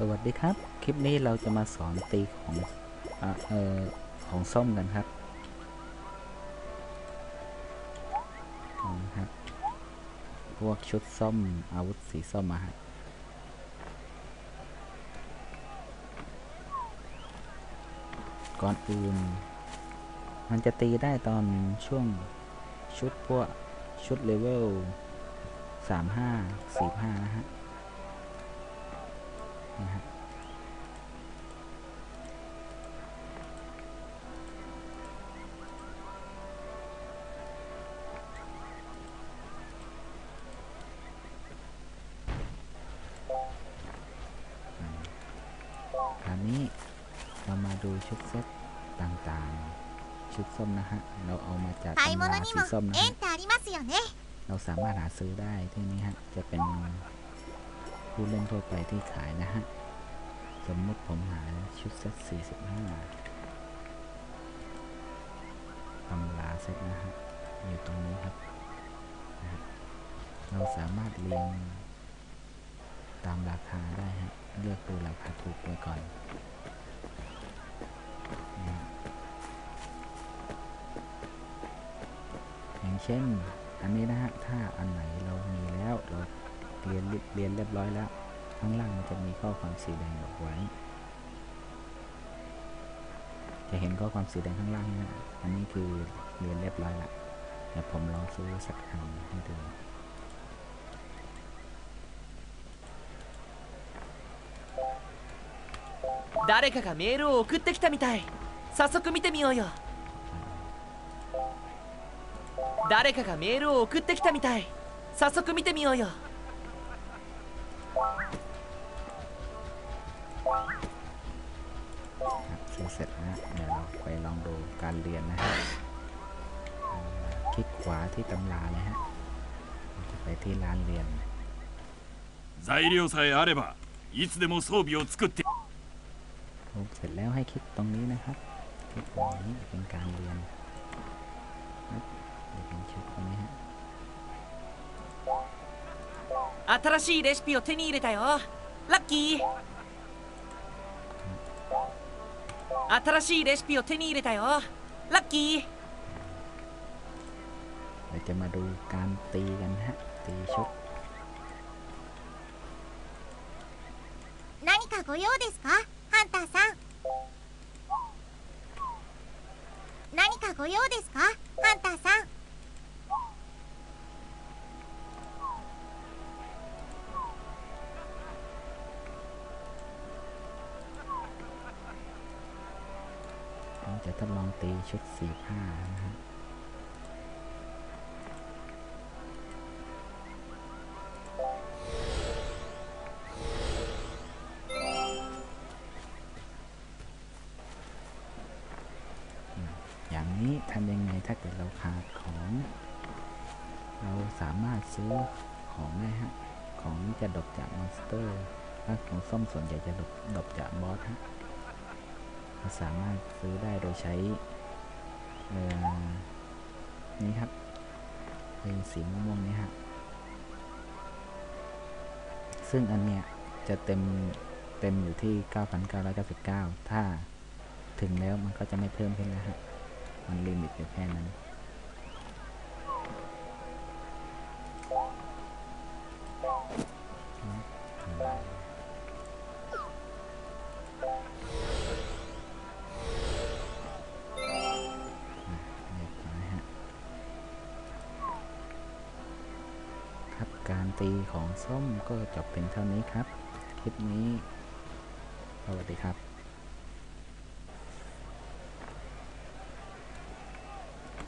สวัสดีครับ คลิปนี้เราจะมาสอนตีของอเออของส้มกันครับนะครับ พวกชุดส้มอาวุธสีส้มมาฮะก่อนอื่น มันจะตีได้ตอนช่วงชุดพวกชุดเลเวล 35 45 นะฮะ คราวนี้เรามาดูชุดเซตต่างๆ ชุดส้มนะฮะ เราเอามาจากตำราสีส้มนะะเราสามารถหาซื้อได้ที่นี่ฮะ จะเป็น ผู้เล่นทั่วไปที่ขายนะฮะ สมมติผมหาชุดเซต45ตำราเซตนะฮะ อยู่ตรงนี้ครับ เราสามารถเรียงตามราคาได้ฮะ เลือกดูราคาถูกไว้ก่อนอย่างเช่น อันนี้นะฮะ ถ้าอันไหนเรามีแล้วเรา เรียนเรียนเรียบร้อยแล้ว ข้างล่างมันจะมีข้อความสีแดงบอกไว้ จะเห็นข้อความสีแดงข้างล่างนี่นะ อันนี้คือเรียนเรียบร้อยละเดี๋ยวผมลองซื้อสักอันให้ดู 誰かがメールを送ってきたみたい早速見てみようよ誰かがメールを送ってきたみたい早速見てみようよ ครับ ซื้อเสร็จนะเดี๋ยวเราไปลองดูการเรียนนะฮะอ่าคลิกขวาที่ตำราเลยฮะเราจะไปที่ร้านเรียน 材料さえあればいつでも装備を作って รูปเสร็จแล้วให้คลิกตรงนี้นะครับ คลิกตรงนี้เป็นการเรียนครับจะเป็นชุดตรงนี้ฮะ 新しいレシピを手に入れたよラッキー新しいレシピを手に入れたよラッキー เราจะมาดูการตีกันฮะ ตีชุด 何かご用ですかハンターさん何かご用ですかハンターさん จะทดลองตีชุดสี่ผ้านะฮะอืมอย่างนี้ทำยังไงถ้าเกิดเราขาดของ เราสามารถซื้อของได้ฮะ ของจะดรอปจากมอนสเตอร์ถ้าของส้มส่วนใหญ่จะดรอปดรอปจากบอสฮะ เราสามารถซื้อได้โดยใช้นี่ครับเป็นสีม่วงๆนี้ฮะซึ่งอันเนี้ยจะเต็มเต็มอยู่ที่ 9,999 ถ้าถึงแล้วมันก็จะไม่เพิ่มขึ้นแล้วฮะ มันลิมิตอยู่แค่นั้น การตีของส้มก็จบเป็นเท่านี้ครับ คลิปนี้ สวัสดีครับ